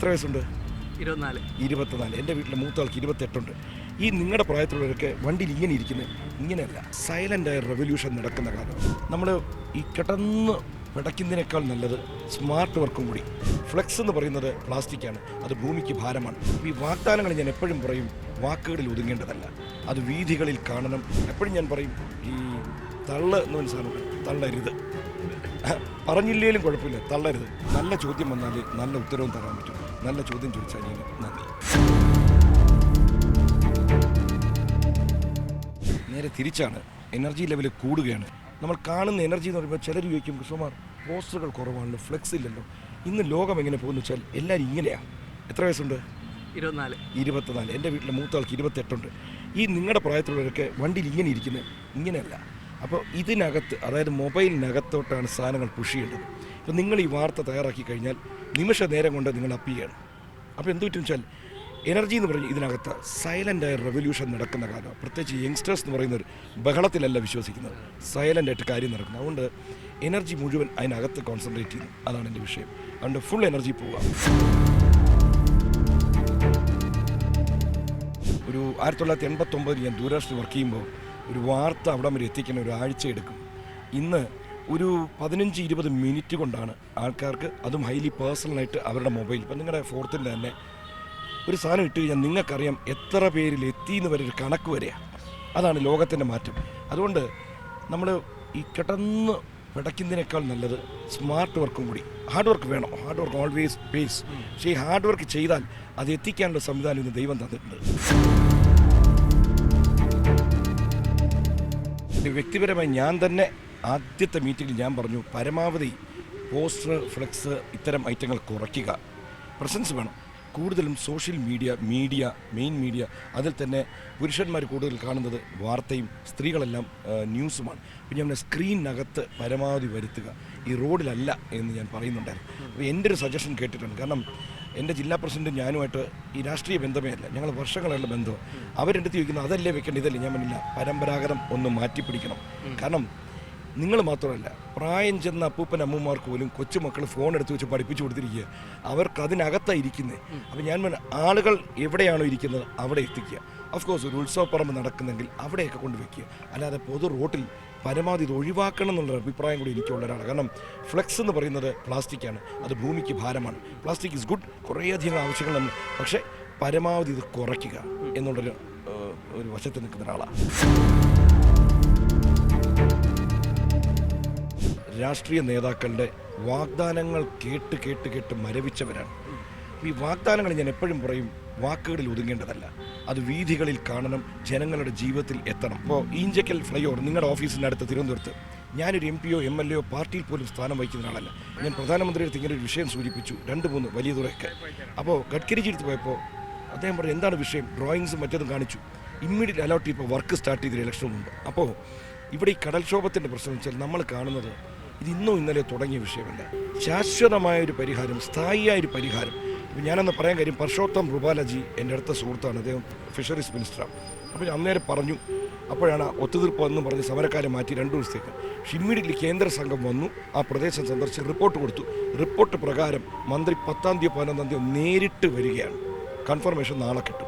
എത്ര വയസ്സുണ്ട്? ഇരുപത്തിനാല്. ഇരുപത്തിനാല്. എന്റെ വീട്ടിലെ മൂത്ത ആൾക്ക് ഇരുപത്തെട്ടുണ്ട് ഈ നിങ്ങളുടെ പ്രായത്തിലുള്ളവരൊക്കെ വണ്ടിയിൽ ഇങ്ങനെ ഇരിക്കുന്നത് ഇങ്ങനെയല്ല സൈലന്റായ റെവല്യൂഷൻ നടക്കുന്ന കാലം. നമ്മൾ ഈ കിടന്ന് പിടയ്ക്കുന്നതിനേക്കാൾ നല്ലത് സ്മാർട്ട് വർക്കും കൂടി. ഫ്ലെക്സ് എന്ന് പറയുന്നത് പ്ലാസ്റ്റിക്കാണ് അത് ഭൂമിക്ക് ഭാരമാണ്. ഈ വാഗ്ദാനങ്ങൾ ഞാൻ എപ്പോഴും പറയും വാക്കുകളിൽ ഒതുങ്ങേണ്ടതല്ല. അത് വീഥികളിൽ കാണണം. എപ്പോഴും ഞാൻ പറയും ഈ തള്ള എന്ന് പറഞ്ഞ സാധനം തള്ളരുത്. പറഞ്ഞില്ലേലും കുഴപ്പമില്ല. തള്ളരുത്. നല്ല ചോദ്യം വന്നാൽ നല്ല ഉത്തരവും തരാൻ പറ്റും. നല്ല ചോദ്യം ചോദിച്ചാൽ നന്ദി. നേരെ തിരിച്ചാണ്. എനർജി ലെവൽ കൂടുകയാണ്. നമ്മൾ കാണുന്ന എനർജി എന്ന് പറയുമ്പോൾ ചിലർ ചോദിക്കും കൃഷ്ണകുമാർ പോസ്റ്ററുകൾ കുറവാണല്ലോ ഫ്ലെക്സ് ഇല്ലല്ലോ. ഇന്ന് ലോകം എങ്ങനെ പോകുന്നു വെച്ചാൽ എല്ലാവരും ഇങ്ങനെയാണ് എത്ര വയസ്സുണ്ട്? ഇരുപത്തിനാല്. ഇരുപത്തിനാല്. എന്റെ വീട്ടിലെ മൂത്ത ആൾക്ക് ഇരുപത്തെട്ടുണ്ട് ഈ നിങ്ങളുടെ പ്രായത്തിലുള്ളവരൊക്കെ വണ്ടിയിൽ ഇങ്ങനെ ഇരിക്കുന്നത് ഇങ്ങനെയല്ല. അപ്പോൾ ഇതിനകത്ത് അതായത് മൊബൈലിനകത്തോട്ടാണ് സാധനങ്ങൾ പുഷ് ചെയ്യേണ്ടത്. അപ്പോൾ നിങ്ങൾ ഈ വാർത്ത തയ്യാറാക്കി കഴിഞ്ഞാൽ നിമിഷ നേരം കൊണ്ട് നിങ്ങൾ അപ്പ് ചെയ്യണം. അപ്പോൾ എന്തു പറ്റും വെച്ചാൽ എനർജി എന്ന് പറഞ്ഞ് ഇതിനകത്ത് സൈലന്റായ റെവല്യൂഷൻ നടക്കുന്ന കാലം. പ്രത്യേകിച്ച് യങ്സ്റ്റേഴ്സ് എന്ന് പറയുന്നവർ ബഹളത്തിലല്ല വിശ്വസിക്കുന്നത്. സൈലന്റായിട്ട് കാര്യം നടക്കുന്നത്. അതുകൊണ്ട് എനർജി മുഴുവൻ അതിനകത്ത് കോൺസെൻട്രേറ്റ് ചെയ്യുന്നു. അതാണ് എന്റെ വിഷയം. അതുകൊണ്ട് ഫുൾ എനർജി പോവുക. ഒരു ആയിരത്തി തൊള്ളായിരത്തി എൺപത്തൊമ്പതിൽ ഞാൻ ദൂരദർശനിൽ വർക്ക് ചെയ്യുമ്പോൾ ഒരു വാർത്ത അവിടം വരെ എത്തിക്കാൻ ഒരു ആഴ്ച എടുക്കും. ഇന്ന് ഒരു പതിനഞ്ച് ഇരുപത് മിനിറ്റ് കൊണ്ടാണ് ആൾക്കാർക്ക് അതും ഹൈലി പേഴ്സണലായിട്ട് അവരുടെ മൊബൈൽ ഇപ്പം നിങ്ങളുടെ ഫോർത്തിന്റെ തന്നെ ഒരു സാധനം ഇട്ട് കഴിഞ്ഞാൽ നിങ്ങൾക്കറിയാം എത്ര പേരിൽ എത്തി എന്ന് വരെ ഒരു കണക്ക് വരെയാണ് അതാണ് ലോകത്തിന്റെ മാറ്റം. അതുകൊണ്ട് നമ്മൾ ഈ കിടന്ന് പിടയ്ക്കുന്നതിനേക്കാൾ നല്ലത് സ്മാർട്ട് വർക്കും കൂടി. ഹാർഡ് വർക്ക് വേണം. ഹാർഡ് വർക്ക് ഓൾവേസ് പേസ് പക്ഷേ ഈ ഹാർഡ് വർക്ക് ചെയ്താൽ അത് എത്തിക്കാനുള്ള സംവിധാനം ഇന്ന് ദൈവം തന്നിട്ടുണ്ട്. വ്യക്തിപരമായി ഞാൻ തന്നെ ആദ്യത്തെ മീറ്റിംഗിൽ ഞാൻ പറഞ്ഞു പരമാവധി പോസ്റ്റർ ഫ്ലെക്സ് ഇത്തരം ഐറ്റങ്ങൾ കുറയ്ക്കുക. പ്രസൻസ് വേണം. കൂടുതലും social media media main media അതിൽ തന്നെ പുരുഷന്മാർ കൂടുതൽ കാണുന്നത് വാർത്തയും സ്ത്രീകളെല്ലാം ന്യൂസുമാണ്. അപ്പോൾ ഞാൻ സ്ക്രീനകത്ത് പരമാവധി വരുത്തുക. ഈ റോഡിലല്ല എന്ന് ഞാൻ പറയുന്നുണ്ടായിരുന്നു. അപ്പോൾ എന്റെ ഒരു സജഷൻ കേട്ടിട്ടുണ്ട്. കാരണം എന്റെ ജില്ലാ പ്രസിഡന്റ് ഞാനുമായിട്ട് ഈ രാഷ്ട്രീയ ബന്ധമേ അല്ല ഞങ്ങൾ വർഷങ്ങളുള്ള ബന്ധം. അവരെടുത്ത് ചോദിക്കുന്നത് അതല്ലേ വെക്കേണ്ടത്? ഇതല്ലേ. ഞാൻ പറഞ്ഞില്ല. പരമ്പരാഗതം ഒന്ന് മാറ്റി പിടിക്കണം. കാരണം നിങ്ങൾ മാത്രമല്ല പ്രായം ചെന്ന അപ്പൂപ്പൻ അമ്മൂമാർക്ക് പോലും കൊച്ചുമക്കൾ ഫോൺ എടുത്ത് വെച്ച് പഠിപ്പിച്ചു കൊടുത്തിരിക്കുക. അവർക്ക് അതിനകത്താണ് ഇരിക്കുന്നത് അപ്പം ഞാൻ ആളുകൾ എവിടെയാണോ ഇരിക്കുന്നത് അവിടെ എത്തിക്കുക. ഓഫ് കോഴ്സ് ഒരു ഉത്സവപ്പറമ്പ് നടക്കുന്നെങ്കിൽ അവിടെയൊക്കെ കൊണ്ട് വെക്കുക അല്ലാതെ പൊതു റോട്ടിൽ പരമാവധി ഇത് ഒഴിവാക്കണം എന്നുള്ള അഭിപ്രായം കൂടി എനിക്കുള്ള ഒരാളാണ്. കാരണം ഫ്ലെക്സ് എന്ന് പറയുന്നത് പ്ലാസ്റ്റിക്കാണ്. അത് ഭൂമിക്ക് ഭാരമാണ്. പ്ലാസ്റ്റിക് ഇസ് ഗുഡ് കുറേയധികം ആവശ്യങ്ങൾ നമ്മൾ പക്ഷേ പരമാവധി ഇത് കുറയ്ക്കുക എന്നുള്ളൊരു ഒരു വശത്ത് നിൽക്കുന്ന ഒരാളാണ്. രാഷ്ട്രീയ നേതാക്കളുടെ വാഗ്ദാനങ്ങൾ കേട്ട് കേട്ട് കേട്ട് മരവിച്ചവരാണ്. ഈ വാഗ്ദാനങ്ങൾ ഞാൻ എപ്പോഴും പറയും വാക്കുകളിൽ ഒതുങ്ങേണ്ടതല്ല. അത് വീഥികളിൽ കാണണം ജനങ്ങളുടെ ജീവിതത്തിൽ എത്തണം. ഇപ്പോൾ ഈഞ്ചക്കൽ ഫ്ലൈ ഓവർ നിങ്ങളുടെ അടുത്ത് തിരുവനന്തപുരത്ത്. ഞാനൊരു എം പിയോ എം എൽ എയോ പാർട്ടിയിൽ പോലും സ്ഥാനം വഹിക്കുന്ന ആളല്ല ഞാൻ പ്രധാനമന്ത്രിയുടെ അടുത്ത് ഇങ്ങനെ ഒരു വിഷയം സൂചിപ്പിച്ചു. രണ്ട് മൂന്ന് വലിയ തുറയൊക്കെ. അപ്പോൾ ഗഡ്കരിജി അടുത്ത് പോയപ്പോൾ അദ്ദേഹം പറഞ്ഞു എന്താണ് വിഷയം? ഡ്രോയിങ്സും മറ്റതും കാണിച്ചു. ഇമ്മീഡിയറ്റ് അലോട്ട് ഇപ്പോൾ വർക്ക് സ്റ്റാർട്ട് ചെയ്തൊരു ഇലക്ഷൻ അപ്പോൾ ഇവിടെ ഈ കടൽക്ഷോഭത്തിന്റെ പ്രശ്നം വെച്ചാൽ നമ്മൾ കാണുന്നത് ഇത് ഇന്നോ ഇന്നലെ തുടങ്ങിയ വിഷയമല്ല. ശാശ്വതമായ ഒരു പരിഹാരം സ്ഥായിയായ ഒരു പരിഹാരം. ഞാനന്ന് പറയാൻ കാര്യം പർഷോത്തം റുബാലജി എന്റെ അടുത്ത സുഹൃത്താണ് അദ്ദേഹം ഫിഷറീസ് മിനിസ്റ്ററാണ് അപ്പോൾ ഞാൻ അന്നേരം പറഞ്ഞു അപ്പോഴാണ് ഒത്തുതീർപ്പ് എന്ന് പറഞ്ഞ് സമരക്കാരെ മാറ്റി രണ്ടു ദിവസത്തേക്ക്. പക്ഷെ ഇമ്മീഡിയറ്റ്ലി കേന്ദ്ര സംഘം വന്നു ആ പ്രദേശം സന്ദർശിച്ച് റിപ്പോർട്ട് കൊടുത്തു. റിപ്പോർട്ട് പ്രകാരം മന്ത്രി പത്താം തീയതി പതിനൊന്നാം തീയതി നേരിട്ട് വരികയാണ്. കൺഫർമേഷൻ നാളെ കിട്ടും.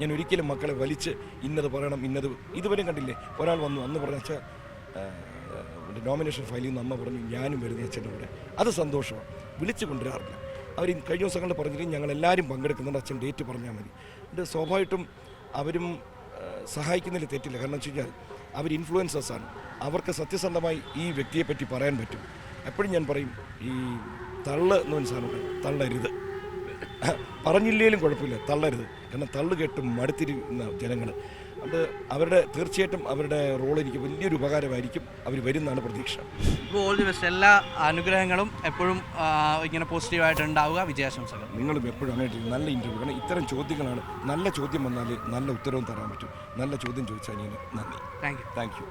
ഞാൻ ഒരിക്കലും മക്കളെ വലിച്ച് ഇന്നത് പറയണം ഇന്നത് ഇതുവരെയും കണ്ടില്ലേ? ഒരാൾ വന്നു അന്ന് പറഞ്ഞാൽ നോമിനേഷൻ ഫയൽ ചെയ്യുന്ന അമ്മ പറഞ്ഞു ഞാനും വരുന്ന അച്ഛന്റെ കൂടെ. അത് സന്തോഷമാണ്. വിളിച്ചു കൊണ്ടുവരാറില്ല. അവർ കഴിഞ്ഞ ദിവസങ്ങളിൽ പറഞ്ഞിട്ട് ഞങ്ങളെല്ലാവരും പങ്കെടുക്കുന്നുണ്ട് അച്ഛൻ ഡേറ്റ് പറഞ്ഞാൽ മതി. ഇത് സ്വാഭാവികമായിട്ടും അവരും സഹായിക്കുന്നതിൽ തെറ്റില്ല. കാരണം വെച്ച് കഴിഞ്ഞാൽ അവർ ഇൻഫ്ലുവൻസേഴ്സാണ് അവർക്ക് സത്യസന്ധമായി ഈ വ്യക്തിയെപ്പറ്റി പറയാൻ പറ്റും. എപ്പോഴും ഞാൻ പറയും ഈ തള്ള് എന്ന് മനസ്സിലാണ് തള്ളരുത്. പറഞ്ഞില്ലേലും കുഴപ്പമില്ല തള്ളരുത്. കാരണം തള്ളു കേട്ട് മടുത്തിരിക്കുന്ന ജനങ്ങൾ അത് അവരുടെ തീർച്ചയായിട്ടും അവരുടെ റോൾ എനിക്ക് വലിയൊരു ഉപകാരമായിരിക്കും. അവർ വരുന്നതാണ് പ്രതീക്ഷ. ഇപ്പോൾ ഓൾ ദി ബെസ്റ്റ് എല്ലാ അനുഗ്രഹങ്ങളും എപ്പോഴും ഇങ്ങനെ പോസിറ്റീവായിട്ട് ഉണ്ടാവുക. വിജയാശംസകൾ. നിങ്ങളും എപ്പോഴും അങ്ങനെ നല്ല ഇന്റർവ്യൂ കാരണം ഇത്തരം ചോദ്യങ്ങളാണ്. നല്ല ചോദ്യം വന്നാൽ നല്ല ഉത്തരവും തരാൻ പറ്റും. നല്ല ചോദ്യം ചോദിച്ചാൽ ഞാൻ നന്ദി. Thank you thank you